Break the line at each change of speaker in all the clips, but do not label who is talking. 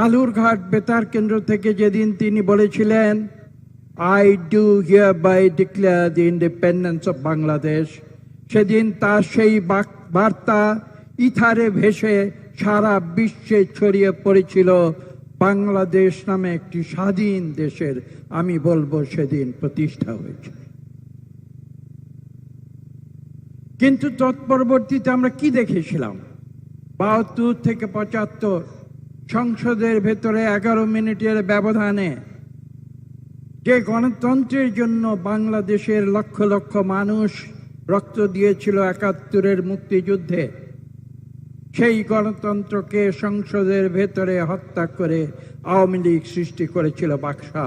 কালুরঘাট বেতার কেন্দ্র থেকে যেদিন তিনি বলেছিলেন I do hereby declare the independence of Bangladesh সেদিন তার সেই বার্তা ইথারে ভেসে সারা বিশ্বে ছড়িয়ে পড়েছিল, বাংলাদেশ নামে একটি স্বাধীন দেশের, আমি বলব সেদিন প্রতিষ্ঠা হয়েছে। কিন্তু তৎপরবর্তীতে আমরা কি দেখেছিলাম? বাহাত্তর থেকে পঁচাত্তর সংসদের ভেতরে এগারো মিনিটের ব্যবধানে যে গণতন্ত্রের জন্য বাংলাদেশের লক্ষ লক্ষ মানুষ রক্ত দিয়েছিল একাত্তরের মুক্তিযুদ্ধে, সেই গণতন্ত্রকে সংসদের ভেতরে হত্যা করে আওয়ামী লীগ সৃষ্টি করেছিল বাক্সা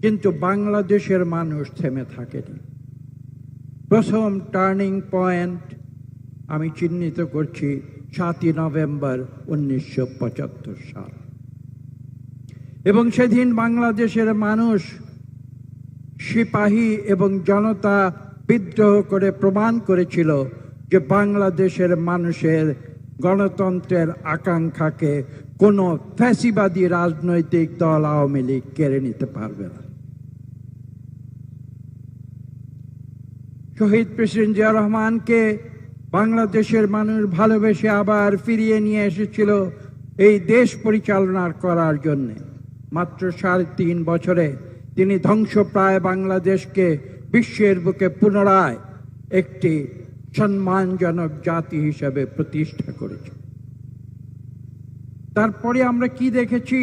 কিন্তু বাংলাদেশের মানুষ থেমে থাকেনি। প্রথম টার্নিং পয়েন্ট আমি চিহ্নিত করছি সাতই নভেম্বর উনিশশো পঁচাত্তর সাল। এবং সেদিন বাংলাদেশের মানুষ সিপাহী এবং জনতা বিদ্রোহ করে প্রমাণ করেছিল যে বাংলাদেশের মানুষের গণতন্ত্রের আকাঙ্ক্ষাকে কোনো ফ্যাসিবাদী রাজনৈতিক দল আওয়ামী লীগ কেড়ে নিতে পারবে না। শহীদ প্রেসিডেন্ট জিয়া রহমানকে বাংলাদেশের মানুষ ভালোবেসে আবার ফিরিয়ে নিয়ে এসেছিল এই দেশ পরিচালনা করার জন্য। মাত্র সাড়ে তিন বছরে তিনি ধ্বংসপ্রায় বাংলাদেশকে বিশ্বের বুকে পুনরায় একটি সম্মানজনক জাতি হিসেবে প্রতিষ্ঠা করেছে। তারপরে আমরা কি দেখেছি?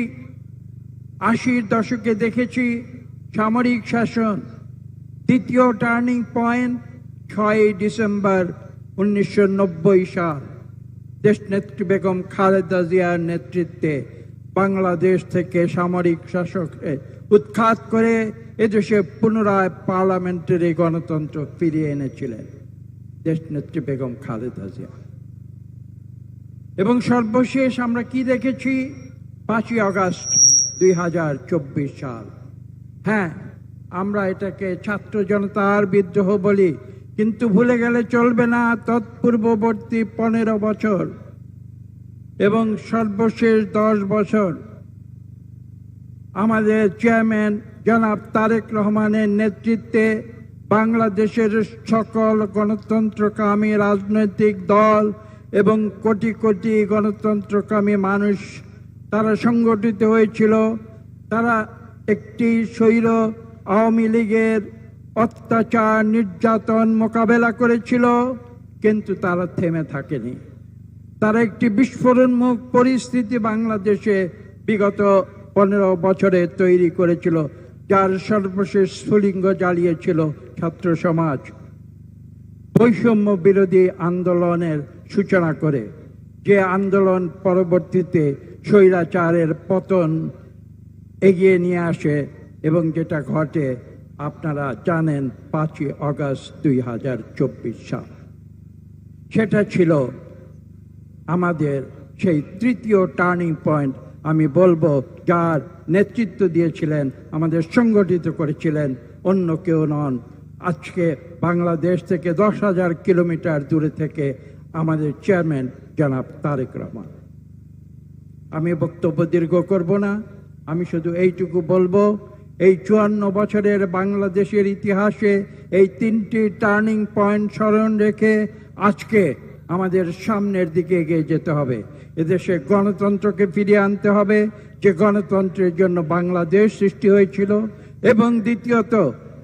আশির দশকে দেখেছি সামরিক শাসন। দ্বিতীয় টার্নিং পয়েন্ট, ছয়ই ডিসেম্বর উনিশশো নব্বই সাল দেশনেত্রী বেগম খালেদা জিয়ার নেতৃত্বে বাংলাদেশ থেকে সামরিক শাসককে উৎখাত করে এদেশে পুনরায় পার্লামেন্টারি গণতন্ত্র ফিরিয়ে এনেছিলেন দেশনেত্রী বেগম খালেদা জিয়া। এবং সর্বশেষ আমরা কি দেখেছি? পাঁচই আগস্ট দুই হাজার চব্বিশ সাল। হ্যাঁ আমরা এটাকে ছাত্র জনতার বিদ্রোহ বলি। কিন্তু ভুলে গেলে চলবে না তৎপূর্ববর্তী পনেরো বছর এবং সর্বশেষ দশ বছর। আমাদের চেয়ারম্যান জনাব তারেক রহমানের নেতৃত্বে বাংলাদেশের সকল গণতন্ত্রকামী রাজনৈতিক দল এবং কোটি কোটি গণতন্ত্রকামী মানুষ তারা সংগঠিত হয়েছিল। তারা একটি স্বৈর আওয়ামী লীগের অত্যাচার, নির্যাতন মোকাবেলা করেছিল, কিন্তু তারা থেমে থাকেনি। তারা একটি বিস্ফোরণমুখ পরিস্থিতি বাংলাদেশে বিগত পনেরো বছরে তৈরি করেছিল, যার সর্বশেষ স্ফুলিঙ্গ জ্বালিয়েছিল ছাত্র সমাজ। বৈষম্য বিরোধী আন্দোলনের সূচনা করে, যে আন্দোলন পরবর্তীতে স্বৈরাচারের পতন এগিয়ে নিয়ে আসে এবং যেটা ঘটে আপনারা জানেন পাঁচই আগস্ট দুই হাজার চব্বিশ সাল। সেটা ছিল আমাদের সেই তৃতীয় টার্নিং পয়েন্ট। আমি বলব, যার নেতৃত্ব দিয়েছিলেন, আমাদের সংগঠিত করেছিলেন, অন্য কেউ নন। আজকে বাংলাদেশ থেকে দশ হাজার কিলোমিটার দূরে থেকে আমাদের চেয়ারম্যান জনাব তারেক রহমান। আমি বক্তব্য দীর্ঘ করব না। আমি শুধু এইটুকু বলব এই চুয়ান্ন বছরের বাংলাদেশের ইতিহাসে এই তিনটি টার্নিং পয়েন্ট স্মরণ রেখে আজকে আমাদের সামনের দিকে এগিয়ে যেতে হবে। এদেশে গণতন্ত্রকে ফিরিয়ে আনতে হবে, যে গণতন্ত্রের জন্য বাংলাদেশ সৃষ্টি হয়েছিল, এবং দ্বিতীয়ত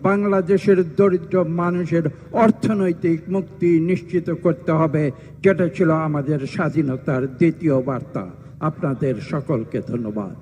বাংলাদেশের দরিদ্র মানুষের অর্থনৈতিক মুক্তি নিশ্চিত করতে হবে, যেটা ছিল আমাদের স্বাধীনতার দ্বিতীয় বার্তা। আপনাদের সকলকে ধন্যবাদ।